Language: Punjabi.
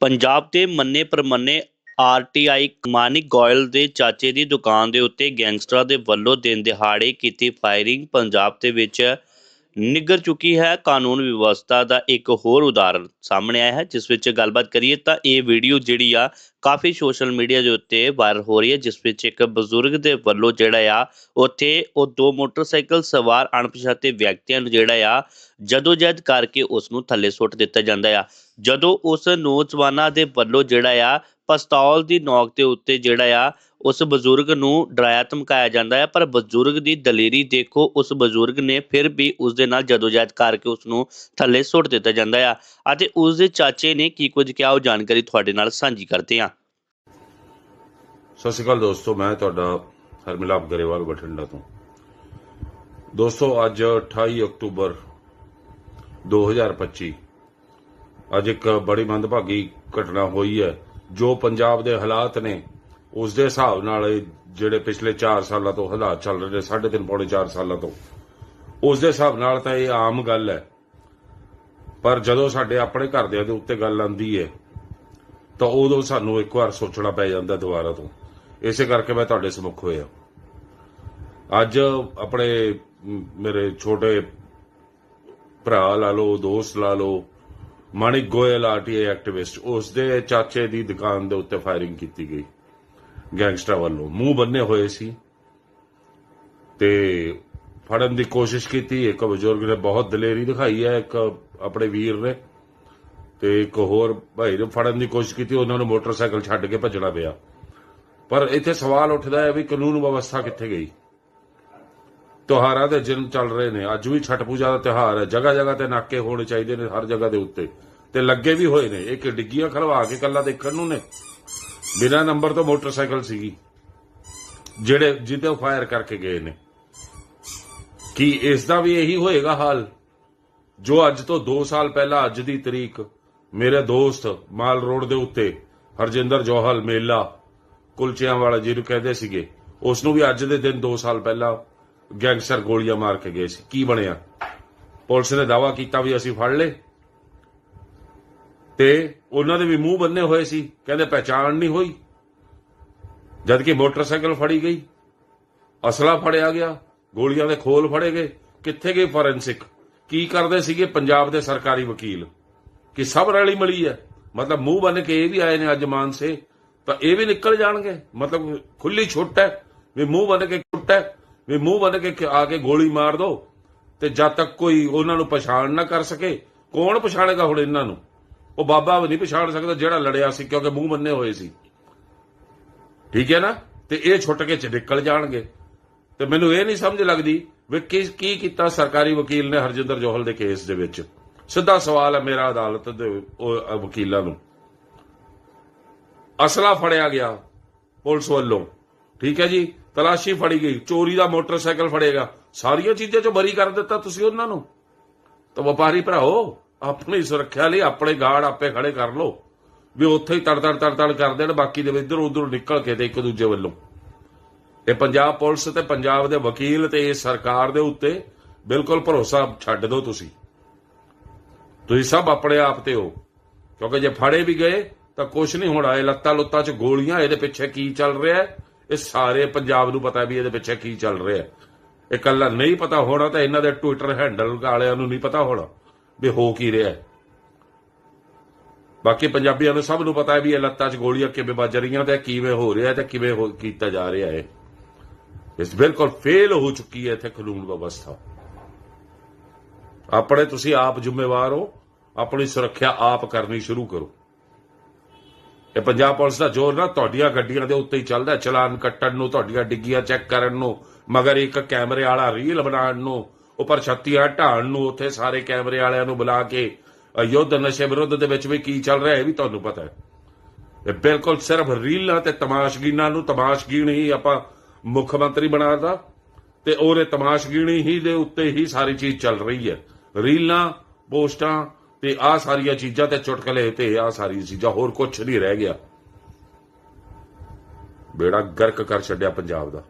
ਪੰਜਾਬ ਦੇ ਮੰਨੇ ਪ੍ਰਮੰਨੇ ਆਰਟੀਆਈ ਮਾਨਿਕ ਗੋਇਲ ਦੇ ਚਾਚੇ ਦੀ ਦੁਕਾਨ ਦੇ ਉੱਤੇ ਗੈਂਗਸਟਰਾਂ ਦੇ ਵੱਲੋਂ ਦਿਨ ਦਿਹਾੜੇ ਕੀਤੀ ਫਾਇਰਿੰਗ, ਪੰਜਾਬ ਦੇ ਵਿੱਚ ਨਿੱਗਰ ਚੁੱਕੀ ਹੈ। ਕਾਨੂੰਨ ਵਿਵਸਥਾ ਦਾ ਇੱਕ ਹੋਰ ਉਦਾਹਰਣ ਸਾਹਮਣੇ ਆਇਆ ਹੈ, ਜਿਸ ਵਿੱਚ ਗੱਲਬਾਤ ਕਰੀਏ ਤਾਂ ਇਹ ਵੀਡੀਓ ਜਿਹੜੀ ਆ ਕਾਫੀ ਸੋਸ਼ਲ ਮੀਡੀਆ ਦੇ ਉੱਤੇ ਵਾਇਰਲ ਹੋ ਰਹੀ ਹੈ, ਜਿਸ ਵਿੱਚ ਇੱਕ ਬਜ਼ੁਰਗ ਦੇ ਵੱਲੋਂ ਜਿਹੜਾ ਆ ਉੱਥੇ ਉਹ ਦੋ ਮੋਟਰਸਾਈਕਲ ਸਵਾਰ ਅਣਪਛਾਤੇ ਵਿਅਕਤੀਆਂ ਨੂੰ ਜਿਹੜਾ ਆ ਜਦੋਜਹਿਦ ਕਰਕੇ ਉਸ ਨੂੰ ਥੱਲੇ ਸੁੱਟ ਦਿੱਤਾ ਜਾਂਦਾ ਆ। ਜਦੋਂ ਉਸ ਨੌਜਵਾਨਾਂ ਦੇ ਵੱਲੋਂ ਜਿਹੜਾ ਆ ਪਿਸਤੌਲ ਦੀ ਨੋਕ ਦੇ ਉੱਤੇ ਜਿਹੜਾ ਆ ਉਸ ਬਜ਼ੁਰਗ ਨੂੰ ਡਰਾਇਆ, ਧਮਕਾਇਆ ਜਾਂਦਾ ਹੈ, ਪਰ ਬਜ਼ੁਰਗ ਦੀ ਦਲੇਰੀ ਦੇਖੋ, ਉਸ ਬਜ਼ੁਰਗ ਨੇ ਫਿਰ ਵੀ ਉਸ ਦੇ ਨਾਲ ਜਦੋਜਹਿਦ ਕਰਕੇ ਉਸ ਨੂੰ ਥੱਲੇ ਸੁੱਟ ਦਿੱਤਾ ਜਾਂਦਾ ਆ। ਅਤੇ ਉਸ ਦੇ ਚਾਚੇ ਨੇ ਕੀ ਕੁਝ ਕਿਹਾ, ਉਹ ਜਾਣਕਾਰੀ ਤੁਹਾਡੇ ਨਾਲ ਸਾਂਝੀ ਕਰਦੇ ਹਾਂ। ਸਤਿ ਸ਼੍ਰੀ ਅਕਾਲ ਦੋਸਤੋ, ਮੈਂ ਤੁਹਾਡਾ ਹਰਮਿਲਾਪ ਗਰੇਵਾਲ ਬਠਿੰਡਾ ਤੋਂ। ਦੋਸਤੋ, ਅੱਜ 28 ਅਕਤੂਬਰ 2025 ਅੱਜ ਇੱਕ ਬੜੀ ਮੰਦਭਾਗੀ ਘਟਨਾ ਹੋਈ ਹੈ, ਜੋ ਪੰਜਾਬ ਦੇ ਹਾਲਾਤ ਨੇ ਉਸ ਦੇ ਹਿਸਾਬ ਨਾਲ ਇਹ ਜਿਹੜੇ ਪਿਛਲੇ 4 ਸਾਲਾਂ ਤੋਂ ਹਾਲਾਤ ਚੱਲ ਰਹੇ ਨੇ 3.5 ਪੌਣੇ 4 ਸਾਲਾਂ ਤੋਂ। ਉਸ ਦੇ ਹਿਸਾਬ ਨਾਲ ਤਾਂ ਇਹ ਆਮ ਗੱਲ ਹੈ। ਪਰ ਜਦੋਂ ਸਾਡੇ ਆਪਣੇ ਘਰਦਿਆਂ ਦੇ ਉੱਤੇ ਗੱਲ ਆਂਦੀ ਹੈ, ਤਾਂ ਉਦੋਂ ਸਾਨੂੰ ਇੱਕ ਵਾਰ ਸੋਚਣਾ ਪੈ ਜਾਂਦਾ ਦੁਬਾਰਾ ਤੋਂ। ਇਸੇ ਕਰਕੇ ਮੈਂ ਤੁਹਾਡੇ ਸਮੁਖ ਹੋਇਆ। ਅੱਜ ਆਪਣੇ ਮੇਰੇ ਛੋਟੇ ਭਰਾ ਲਾ ਲਓ, ਦੋਸਤ ਲਾ ਲਓ ਮਾਨਿਕ ਗੋਇਲ ਆਰਟੀਆਈ ਐਕਟਿਵਿਸਟ ਉਸ ਦੇ ਚਾਚੇ ਦੀ ਦੁਕਾਨ ਦੇ ਉੱਤੇ ਫਾਇਰਿੰਗ ਕੀਤੀ ਗਈ। ਗੈਂਗਸਟਰਾਂ ਵੱਲੋਂ। ਮੂੰਹ ਬੰਨੇ ਹੋਏ ਸੀ। ਤੇ ਫੜਨ ਦੀ ਕੋਸ਼ਿਸ਼ ਕੀਤੀ। ਇੱਕ ਬਜ਼ੁਰਗ ਨੇ ਬਹੁਤ ਦਲੇਰੀ ਦਿਖਾਈ ਹੈ। ਇੱਕ ਆਪਣੇ ਵੀਰ ਨੇ ਤੇ ਇੱਕ ਹੋਰ ਭਾਈ ਨੂੰ ਫੜਨ ਦੀ ਕੋਸ਼ਿਸ਼ ਕੀਤੀ। ਉਹਨਾਂ ਨੂੰ ਮੋਟਰਸਾਈਕਲ ਛੱਡ ਕੇ ਭੱਜਣਾ ਪਿਆ। ਪਰ ਇੱਥੇ ਸਵਾਲ ਉੱਠਦਾ ਹੈ ਵੀ ਕਾਨੂੰਨ ਵਿਵਸਥਾ ਕਿੱਥੇ ਗਈ? ਤਿਉਹਾਰਾਂ ਦੇ ਦਿਨ ਚੱਲ ਰਹੇ ਨੇ। ਅੱਜ ਵੀ ਛਠ ਪੂਜਾ ਦਾ ਤਿਉਹਾਰ ਹੈ। ਜਗ੍ਹਾ ਜਗ੍ਹਾ ਤੇ ਨਾਕੇ ਹੋਣੇ ਚਾਹੀਦੇ ਨੇ ਹਰ ਜਗ੍ਹਾ ਦੇ ਉੱਤੇ। ਤੇ ਲੱਗੇ ਵੀ ਹੋਏ ਨੇ। ਇੱਕ ਡਿੱਗੀਆਂ ਖਲਵਾ ਕੇ ਕੱਲਾ ਦੇਖਣ ਨੂੰ ਨੇ। ਬਿਨਾਂ ਨੰਬਰ ਤੋਂ ਮੋਟਰਸਾਈਕਲ ਸੀਗੀ। ਜਿਹੜੇ, ਜਿਹਦੇ ਫਾਇਰ ਕਰਕੇ ਗਏ ਨੇ। ਕੀ ਇਸ ਦਾ ਵੀ ਇਹੀ ਹੋਏਗਾ ਹਾਲ? ਜੋ ਅੱਜ ਤੋਂ 2 ਸਾਲ ਪਹਿਲਾਂ ਅੱਜ ਦੀ ਤਰੀਕ, ਮੇਰੇ ਦੋਸਤ ਮਾਲ ਰੋਡ ਦੇ ਉੱਤੇ ਹਰਜਿੰਦਰ ਜੋਹਲ ਮੇਲਾ, ਕੁਲਚਿਆਂ ਵਾਲਾ ਜਿਹਨੂੰ ਕਹਿੰਦੇ ਸੀਗੇ ਉਸ ਨੂੰ ਵੀ ਅੱਜ ਦੇ ਦਿਨ 2 ਸਾਲ ਪਹਿਲਾਂ ਗੈਂਗਸਟਰ ਗੋਲੀਆਂ ਮਾਰ ਕੇ ਗਏ ਸੀ। ਕੀ ਬਣਿਆ? ਪੁਲਿਸ ਨੇ ਦਾਵਾ ਕੀਤਾ ਵੀ ਅਸੀਂ ਫੜ ਲਏ। ਤੇ ਉਹਨਾਂ ਦੇ ਵੀ ਮੂੰਹ ਬੰਨੇ ਹੋਏ ਸੀ, ਕਹਿੰਦੇ ਪਹਿਚਾਣ ਨਹੀਂ ਹੋਈ। ਜਦ ਕਿ ਮੋਟਰਸਾਈਕਲ ਫੜੀ ਗਈ। ਅਸਲਾ ਫੜਿਆ ਗਿਆ, ਗੋਲੀਆਂ ਦੇ ਖੋਲ ਫੜੇ ਗਏ। ਕਿੱਥੇ ਗਏ ਫੋਰੈਂਸਿਕ? ਕੀ ਕਰਦੇ ਸੀਗੇ ਪੰਜਾਬ ਦੇ ਸਰਕਾਰੀ ਵਕੀਲ? ਕਿ ਸਭ ਰਲੀ ਮਿਲੀ ਹੈ। ਮਤਲਬ ਮੂੰਹ ਬੰਨ ਕੇ ਇਹ ਵੀ ਆਏ ਨੇ ਅੱਜ ਮਾਨਸੇ, ਤਾਂ ਇਹ ਵੀ ਨਿਕਲ ਜਾਣਗੇ। ਮਤਲਬ ਖੁੱਲੀ ਛੁੱਟ ਹੈ, ਵੀ ਮੂੰਹ ਬੰਨ ਕੇ ਛੁੱਟ ਹੈ, ਵੀ ਮੂੰਹ ਬੰਨ ਕੇ ਆ ਕੇ ਗੋਲੀ ਮਾਰ ਦੋ, ਤੇ ਜਦ ਤੱਕ ਕੋਈ ਉਹਨਾਂ ਨੂੰ ਪਛਾਣ ਨਾ ਕਰ ਸਕੇ, ਕੌਣ ਪਛਾਣੇਗਾ ਹੁਣ ਇਹਨਾਂ ਨੂੰ? ਉਹ ਬਾਬਾ ਵੀ ਨਹੀਂ ਪਛਾਣ ਸਕਦਾ ਜਿਹੜਾ ਲੜਿਆ ਸੀ, ਕਿਉਂਕਿ ਮੂੰਹ ਮੰਨੇ ਹੋਏ ਸੀ। ਠੀਕ ਹੈ ਨਾ? ਤੇ ਇਹ ਛੁੱਟ ਕੇ ਚ ਨਿਕਲ ਜਾਣਗੇ। ਤੇ ਮੈਨੂੰ ਇਹ ਨਹੀਂ ਸਮਝ ਲੱਗਦੀ ਵੀ ਕੀ ਕੀ ਕੀਤਾ ਸਰਕਾਰੀ ਵਕੀਲ ਨੇ ਹਰਜਿੰਦਰ ਜੋਹਲ ਦੇ ਕੇਸ ਦੇ ਵਿੱਚ। ਸਿੱਧਾ ਸਵਾਲ ਹੈ ਮੇਰਾ ਅਦਾਲਤ ਦੇ ਵਕੀਲਾਂ ਨੂੰ। ਅਸਲਾ ਫੜਿਆ ਗਿਆ ਪੁਲਿਸ ਵੱਲੋਂ। ਠੀਕ ਹੈ ਜੀ? ਤਲਾਸ਼ੀ ਫੜੀ ਗਈ। ਚੋਰੀ ਦਾ ਮੋਟਰਸਾਈਕਲ ਫੜੇਗਾ। ਸਾਰੀਆਂ ਚੀਜ਼ਾਂ ਚੋਂ ਬਰੀ ਕਰ ਦਿੱਤਾ ਤੁਸੀਂ ਉਹਨਾਂ ਨੂੰ। ਤਾਂ ਵਪਾਰੀ ਭਰਾਓ ਆਪਣੀ ਸੁਰੱਖਿਆ ਲਈ ਆਪਣੇ ਗਾਰਡ ਆਪੇ ਖੜੇ ਕਰ ਲਓ। ਵੀ ਉੱਥੇ ਹੀ ਤੜ ਤੜ ਤੜ ਤੜ ਕਰ ਦੇਣ, ਬਾਕੀ ਦੇ ਇੱਧਰ ਉੱਧਰ ਨਿਕਲ ਕੇ ਤੇ ਇੱਕ ਦੂਜੇ ਵੱਲੋਂ। ਇਹ ਪੰਜਾਬ ਪੁਲਿਸ ਤੇ ਪੰਜਾਬ ਦੇ ਵਕੀਲ ਤੇ ਇਹ ਸਰਕਾਰ ਦੇ ਉੱਤੇ ਬਿਲਕੁਲ ਭਰੋਸਾ ਛੱਡ ਦਿਓ ਤੁਸੀਂ। ਤੁਸੀਂ ਸਭ ਆਪਣੇ ਆਪ ਤੇ ਹੋ। ਕਿਉਂਕਿ ਜੇ ਫੜੇ ਵੀ ਗਏ, ਤਾਂ ਕੁਝ ਨਹੀਂ ਹੋਣਾ। ਇਹ ਲੱਤਾਂ ਲੁੱਤਾਂ 'ਚ ਗੋਲੀਆਂ, ਇਹਦੇ ਪਿੱਛੇ ਕੀ ਚੱਲ ਰਿਹਾ ਹੈ? ਇਹ ਸਾਰੇ ਪੰਜਾਬ ਨੂੰ ਪਤਾ ਵੀ ਇਹਦੇ ਪਿੱਛੇ ਕੀ ਚੱਲ ਰਿਹਾ ਹੈ। ਇਹ ਕੱਲਾ ਨਹੀਂ ਪਤਾ ਹੋਣਾ ਤਾਂ ਇਹਨਾਂ ਦੇ ਟਵਿੱਟਰ ਹੈਂਡਲ ਵਾਲਿਆਂ ਨੂੰ ਨਹੀਂ ਪਤਾ ਹੋਣਾ। ਵੀ ਹੋ ਕੀ ਰਿਹਾ ਬਾਕੀ ਪੰਜਾਬੀਆਂ ਨੂੰ ਸਭ ਨੂੰ ਪਤਾ ਹੈ ਵੀ ਇਹ ਲੱਤਾਂ 'ਚ ਗੋਲੀਆਂ ਕਿਵੇਂ ਵੱਜ ਰਹੀਆਂ ਤੇ ਕਿਵੇਂ ਹੋ ਰਿਹਾ ਤੇ ਕਿਵੇਂ ਹੋ- ਕੀਤਾ ਜਾ ਰਿਹਾ ਹੈ। ਇਸ ਬਿਲਕੁਲ ਫੇਲ ਹੋ ਚੁੱਕੀ ਹੈ ਇੱਥੇ ਕਾਨੂੰਨ ਵਿਵਸਥਾ। ਆਪਣੇ ਤੁਸੀਂ ਆਪ ਜ਼ਿੰਮੇਵਾਰ ਹੋ, ਆਪਣੀ ਸੁਰੱਖਿਆ ਆਪ ਕਰਨੀ ਸ਼ੁਰੂ ਕਰੋ। ਇਹ ਪੰਜਾਬ ਪੁਲਿਸ ਦਾ ਜ਼ੋਰ ਨਾ ਤੁਹਾਡੀਆਂ ਗੱਡੀਆਂ ਦੇ ਉੱਤੇ ਹੀ ਚੱਲਦਾ ਚਲਾਨ ਕੱਟਣ ਨੂੰ, ਤੁਹਾਡੀਆਂ ਡਿੱਗੀਆਂ ਚੈੱਕ ਕਰਨ ਨੂੰ, ਮਗਰ ਇੱਕ ਕੈਮਰੇ ਵਾਲਾ ਰੀਲ ਬਣਾਉਣ ਨੂੰ ਉਹ ਪਰ ਛੱਤੀਆਂ ਢਾਣ ਨੂੰ ਉੱਥੇ ਸਾਰੇ ਕੈਮਰੇ ਵਾਲਿਆਂ ਨੂੰ ਬੁਲਾ ਕੇ ਅ, ਯੁੱਧ ਨਸ਼ੇ ਵਿਰੁੱਧ ਦੇ ਵਿੱਚ ਵੀ ਕੀ ਚੱਲ ਰਿਹਾ ਇਹ ਵੀ ਤੁਹਾਨੂੰ ਪਤਾ ਹੈ। ਇਹ ਬਿਲਕੁਲ ਸਿਰਫ ਰੀਲਾਂ ਤੇ ਤਮਾਸ਼ਗੀਨਾਂ ਨੂੰ ਤਮਾਸ਼ਗੀਨ ਹੀ ਆਪਾਂ ਮੁੱਖ ਮੰਤਰੀ ਬਣਾਤਾ ਤੇ ਉਹਦੇ ਤਮਾਸ਼ਗੀਣੀ ਹੀ ਦੇ ਉੱਤੇ ਹੀ ਸਾਰੀ ਚੀਜ਼ ਚੱਲ ਰਹੀ ਹੈ। ਰੀਲਾਂ ਪੋਸਟਾਂ ਤੇ ਆ ਸਾਰੀਆਂ ਚੀਜ਼ਾਂ ਤੇ ਚੁਟਕਲੇ ਤੇ ਆ ਸਾਰੀ ਚੀਜ਼ਾਂ ਹੋਰ ਕੁਝ ਨਹੀਂ ਰਹਿ ਗਿਆ। ਬੇੜਾ ਗਰਕ ਕਰ ਛੱਡਿਆ ਪੰਜਾਬ ਦਾ।